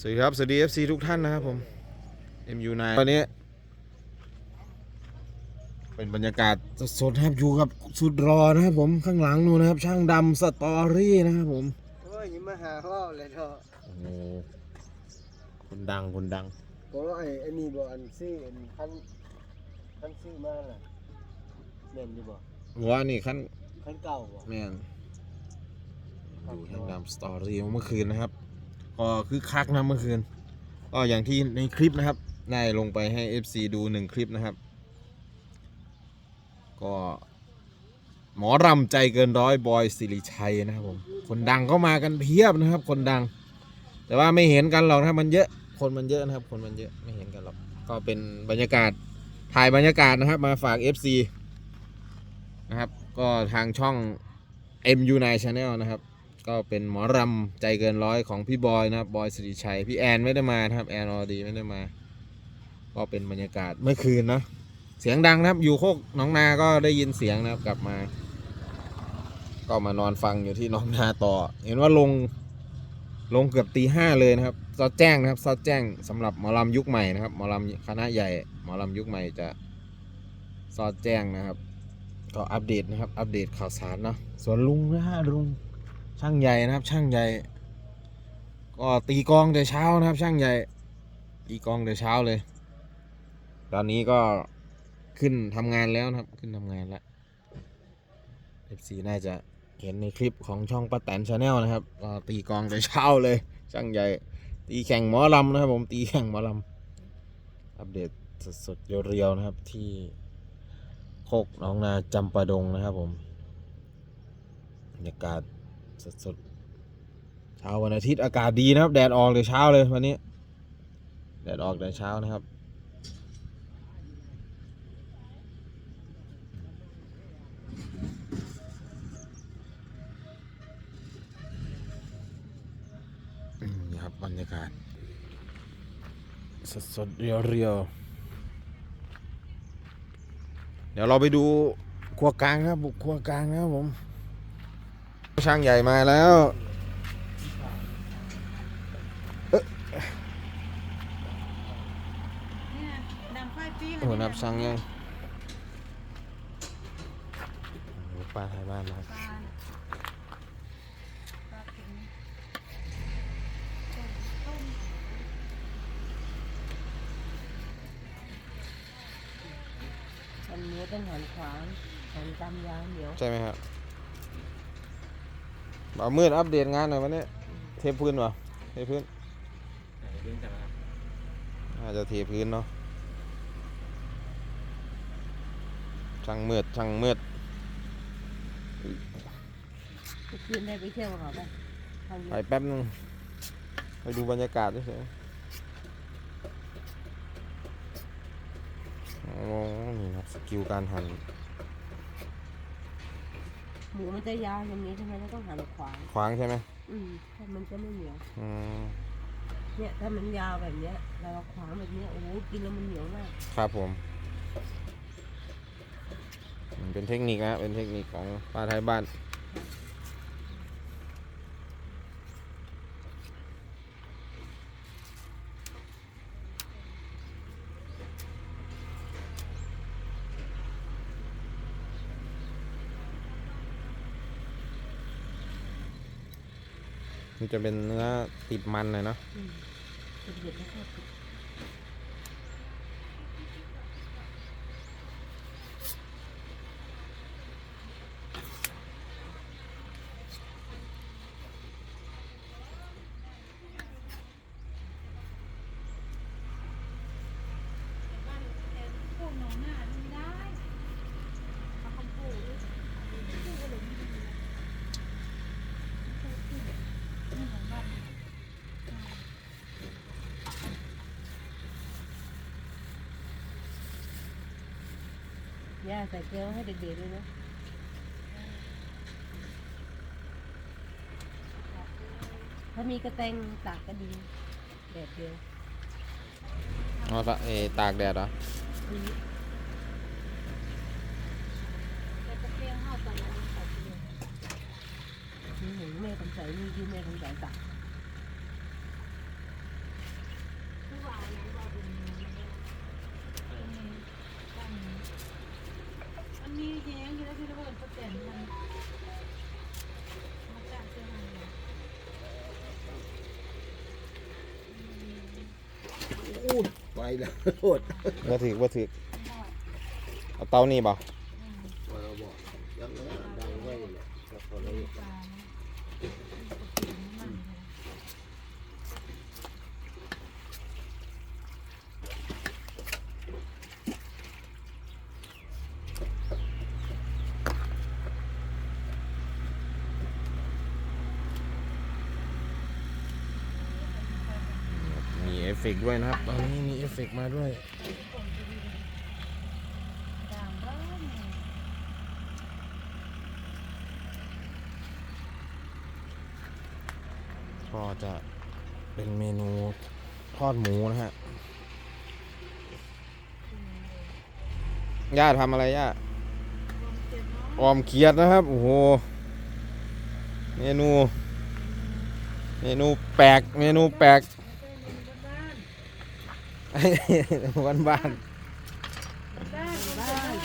สวัสดีครับ สวัสดี FC ทุกท่านนะครับผม MU9 ตอนนี้ เป็นบรรยากาศสดๆครับอยู่กับสุดรอนะครับผมข้างหลังนู่นนะครับ ช่างดำสตอรี่นะครับผมโอ้ยยังมาหาพ่อเลยเถอะโอ้โหคนดังคนดังเพราะว่าไอ้ไอ้นี่บ่อันซื้ออันคันคันซื้อมาน่ะแม่นอยู่บ่ว่านี่ขั้นคันเก่าบ่แม่นดูช่างดำสตอรี่เมื่อคืนนะครับ ก็คือคักนะเมื่อคืน ก็อย่างที่ในคลิปนะครับได้ลงไปให้ FC ดูหนึ่งคลิปนะครับ ก็หมอรำใจเกินร้อยบอยสิริชัยนะครับผม คนดังก็มากันเพียบนะครับ คนดัง แต่ว่าไม่เห็นกันหรอกนะมันเยอะ คนมันเยอะนะครับ คนมันเยอะไม่เห็นกันหรอก ก็เป็นบรรยากาศถ่ายบรรยากาศนะครับ มาฝาก FC นะครับ ก็ทางช่อง MU9 Channel นะครับ ก็เป็นหมอรำใจเกินร้อยของพี่บอยนะครับบอยสิริชัยพี่แอนไม่ได้มานะครับแอนออดีไม่ได้มา ก็เป็นบรรยากาศเมื่อคืนนะเสียงดังนะครับ อยู่โคกน้องนาก็ได้ยินเสียงนะครับกลับมา ก็มานอนฟังอยู่ที่น้องนาต่อ เห็นว่าลงลงเกือบตีห้าเลยนะครับซอดแจ้งนะครับซอดแจ้งสำหรับหมอลำยุคใหม่นะครับหมอลำคณะใหญ่หมอลำยุคใหม่จะซอดแจ้งนะครับ ก็อัปเดตนะครับ อัปเดตข่าวสารเนาะส่วนลุงนะฮะลุง ช่างใหญ่นะครับ ช่างใหญ่ ก็ตีกองแต่เช้านะครับ ช่างใหญ่ ตีกองแต่เช้าเลย ตอนนี้ก็ขึ้นทำงานแล้วนะครับ ขึ้นทำงานแล้ว FC น่าจะเห็นในคลิปของช่องป้าแตนชาแนลนะครับก็ตีกองแต่เช้าเลย ช่างใหญ่ ตีแข่งหมอลำนะครับ ผมตีแข่งหมอลำอัปเดตสดๆเรียวๆนะครับที่โคกหน้องนาจำปาดงนะครับผมบรรยากาศ สดๆเช้าวันอาทิตย์อากาศดีนะครับ แดดออกแต่เช้าเลยวันนี้ แดดออกแต่เช้านะครับนี่ครับบรรยากาศ สดๆเรียวๆเดี๋ยวเราไปดูครัวกลางนะครับบุกครัวกลางนะครับผม ช่างใหญ่มาแล้วเนี่ยดำไฟปี๊โอ้โหนับช่างยังโอ้โหป้าไทยบ้านนะครับอันนี้ต้องหันขวางหันตามยาวเหนียว ใช่ไหมครับ บ่าวมืดอัปเดตงานหน่อยวันนี้เทพื้นวะเทพื้นอาจจะเทพื้นเนาะช่างมืดช่างมืดคืนได้ไปเที่ยวกับเขาไหมทางนี้ไปแป๊บนึงไปดูบรรยากาศเฉยๆโอ้นี่ครับสกิลการหั่น หมูมันจะยาวอย่างนี้ใช่ไหมแล้วต้องหันขวางขวางใช่ไหมอืมถ้ามันจะไม่เหนียวอืมเนี่ยถ้ามันยาวแบบเนี้ยเราขวางแบบเนี้ยโอ้โหกินแล้วมันเหนียวมากครับผมมันเป็นเทคนิคนะเป็นเทคนิคของป้าไทยบ้าน มันจะเป็นเนื้อติดมันหน่อยเนาะ เด็กๆไม่ชอบกิน ย่าใส่เกลือให้เด็กๆด้วยนะถ้ามีกระแตงตากก็ดีแดดเดียวเอาละเออตากแดดเหรออืมนี่เห็นแม่คำใสนี่คือแม่คำใสตัก อู้ไปแล้วโหดบ่ถือบ่ถือเอาเตานี่บ่ เราบอกยังไงดังไว้เลยก็พอเลย มีเอ ฟเฟกต์ด้วยนะครับ ตอนนี้มีเอฟเฟกต์มาด้วย ก็จะเป็นเมนูทอดหมูนะฮะ ย่าทำอะไรย่าออมเขียดนะครับ โอ้โห เมนู เมนูแปลก เมนูแปลก บ้านบ้านบ้าน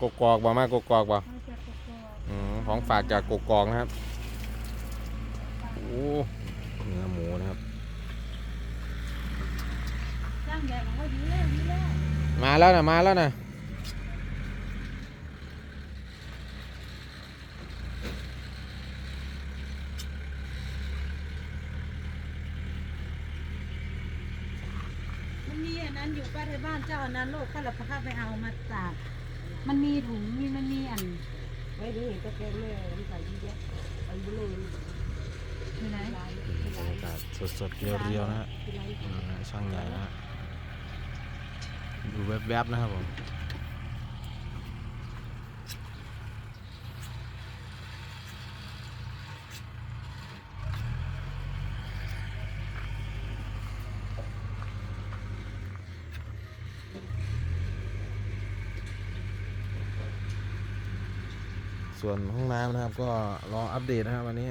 กกอกบ่มากกกอกบ่อืมของฝากจากกกอกนะครับโอ้เนื้อหมูนะครับจ้างแดดของเขาดีแล้วดีแล้วมาแล้วนะมาแล้วนะ มั นั้นอยู่ป้าในบ้านเจ้าอันนั้นโลกข้าเราพาไปเอามาจากมันมีถุงมีมันมีอันไม่ได้เห็นตะแกรงแม่น้ำใสเยอะอันบุลยอยู่ไหนบรรยากาศสดๆเรียวๆนะฮะช่างใหญ่นะฮะดูแวบๆนะครับผม ส่วนห้องน้ำนะครับ ก็รออัปเดตนะครับวันนี้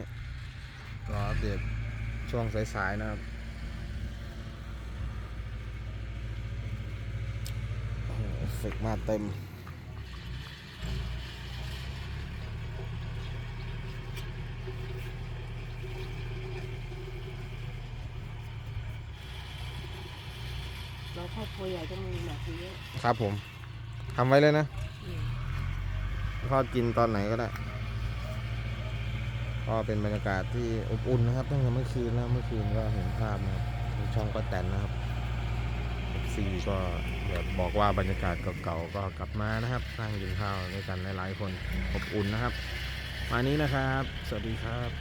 รออัปเดตช่วงสายๆนะครับโอ้โหเอฟเฟกต์มาเต็มเราครอบครัวใหญ่ต้องมีหนักเยอะครับผมทำไว้เลยนะ ทอดกินตอนไหนก็ได้ ก็เป็นบรรยากาศที่อบอุ่นนะครับตั้งแต่เมื่อคืนนะเมื่อคืนก็เห็นภาพนะครับช่องป้าแตนนะครับซีก็แบบบอกว่าบรรยากาศเก่าๆก็กลับมานะครับนั่งกินข้าวด้วยกันหลายๆคนอบอุ่นนะครับ มานี้นะครับ สวัสดีครับ